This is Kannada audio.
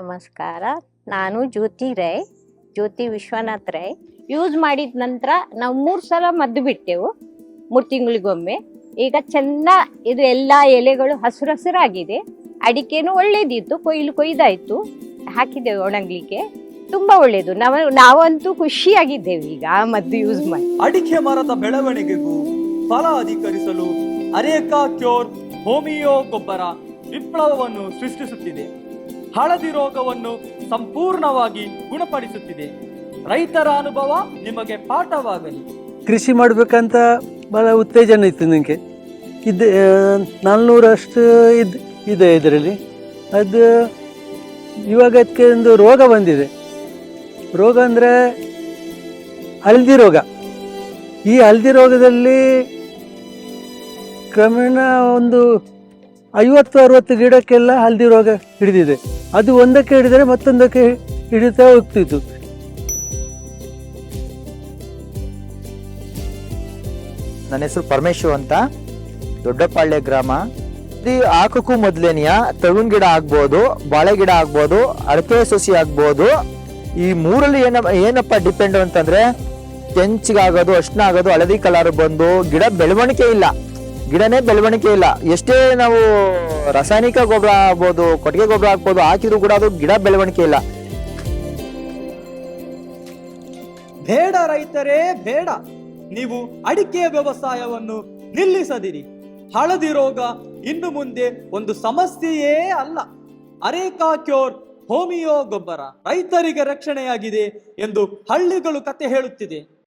ನಮಸ್ಕಾರ. ನಾನು ಜ್ಯೋತಿ ರೈ, ಜ್ಯೋತಿ ವಿಶ್ವನಾಥ್ ರೈ. ಯೂಸ್ ಮಾಡಿದ ನಂತರ ನಾವು ಮೂರು ಸಲ ಮದ್ದು ಬಿಟ್ಟೆವು, ಮೂರು ತಿಂಗಳಿಗೊಮ್ಮೆ. ಈಗ ಚೆನ್ನ ಇದು ಎಲ್ಲ ಎಲೆಗಳು ಹಸಿರು ಹಸಿರಾಗಿದೆ ಅಡಿಕೆನೂ ಒಳ್ಳೇದಿತ್ತು, ಕೊಯ್ಲು ಕೊಯ್ದಾಯ್ತು. ಹಾಕಿದ್ದೇವೆ ಒಣಗ್ಲಿಕ್ಕೆ. ತುಂಬಾ ಒಳ್ಳೇದು. ನಾವು, ನಾವಂತೂ ಖುಷಿಯಾಗಿದ್ದೇವೆ ಈಗ ಆ ಮದ್ದು ಯೂಸ್ ಮಾಡಿ. ಅಡಿಕೆ ಮರದ ಬೆಳವಣಿಗೆಗೂ ಫಲ ಅಧಿಕರಿಸಲು ಅರೇಕಾ ಕ್ಯೋರ್ ಹೋಮಿಯೋ ಗೊಬ್ಬರ ವಿಪ್ಲವವನ್ನು ಸೃಷ್ಟಿಸುತ್ತಿದೆ. ಹಳದಿ ರೋಗವನ್ನು ಸಂಪೂರ್ಣವಾಗಿ ಗುಣಪಡಿಸುತ್ತಿದೆ. ರೈತರ ಅನುಭವ ನಿಮಗೆ ಪಾಠವಾಗಲಿ. ಕೃಷಿ ಮಾಡಬೇಕಂತ ಭಾಳ ಉತ್ತೇಜನ ಇತ್ತು ನನಗೆ. ಇದು ನಾಲ್ನೂರಷ್ಟು ಇದು, ಇದೆ ಇದರಲ್ಲಿ. ಅದು ಇವಾಗ ಅದಕ್ಕೆ ಒಂದು ರೋಗ ಬಂದಿದೆ. ರೋಗ ಅಂದರೆ ಹಳದಿ ರೋಗ. ಈ ಹಳದಿ ರೋಗದಲ್ಲಿ ಕ್ರಮೇಣ ಒಂದು ಐವತ್ತು, ಅರವತ್ತು ಗಿಡಕ್ಕೆಲ್ಲ ಹಳದಿ ರೋಗ ಹಿಡಿದಿದೆ. ಅದು ಒಂದಕ್ಕೆ ಹಿಡಿದರೆ ಮತ್ತೊಂದಕ್ಕೆ ಹಿಡಿತಾ ಹೋಗ್ತಿತ್ತು. ನನ್ನ ಹೆಸರು ಪರಮೇಶ್ವರ್ ಅಂತ. ದೊಡ್ಡಪಾಳ್ಯ ಗ್ರಾಮ. ಇದು ಹಾಕಕ್ಕೂ ಮೊದ್ಲೇನಿಯ ತೆಂಗಿನ ಗಿಡ ಆಗ್ಬೋದು, ಬಾಳೆ ಗಿಡ ಆಗ್ಬೋದು ಅಡಕೆ ಸೊಸಿ ಆಗ್ಬೋದು. ಈ ಮೂರಲ್ಲಿ ಏನ ಏನಪ್ಪ ಡಿಪೆಂಡ್ ಅಂತಂದ್ರೆ, ಕೆಂಚಿಗಾಗೋದು ಅಷ್ಟನ ಆಗೋದು, ಹಳದಿ ಕಲರ್ ಬಂದು ಗಿಡ ಬೆಳವಣಿಗೆ ಇಲ್ಲ. ಗಿಡನೇ ಬೆಳವಣಿಗೆ ಇಲ್ಲ. ಎಷ್ಟೇ ನಾವು ರಾಸಾಯನಿಕ ಗೊಬ್ಬರ ಆಗ್ಬೋದು, ಕೊಟ್ಟಿಗೆ ಗೊಬ್ಬರ ಹಾಕ್ಬೋದು ಹಾಕಿದ್ರು ಕೂಡ ಅದು ಗಿಡ ಬೆಳವಣಿಗೆ ಇಲ್ಲ. ಬೇಡ ರೈತರೇ, ಬೇಡ. ನೀವು ಅಡಿಕೆ ವ್ಯವಸಾಯವನ್ನು ನಿಲ್ಲಿಸದಿರಿ. ಹಳದಿ ರೋಗ ಇನ್ನು ಮುಂದೆ ಒಂದು ಸಮಸ್ಯೆಯೇ ಅಲ್ಲ. ಅರೇಕಾ ಕ್ಯೋರ್ ಹೋಮಿಯೋ ಗೊಬ್ಬರ ರೈತರಿಗೆ ರಕ್ಷಣೆಯಾಗಿದೆ ಎಂದು ಹಳ್ಳಿಗಳು ಕತೆ ಹೇಳುತ್ತಿದೆ.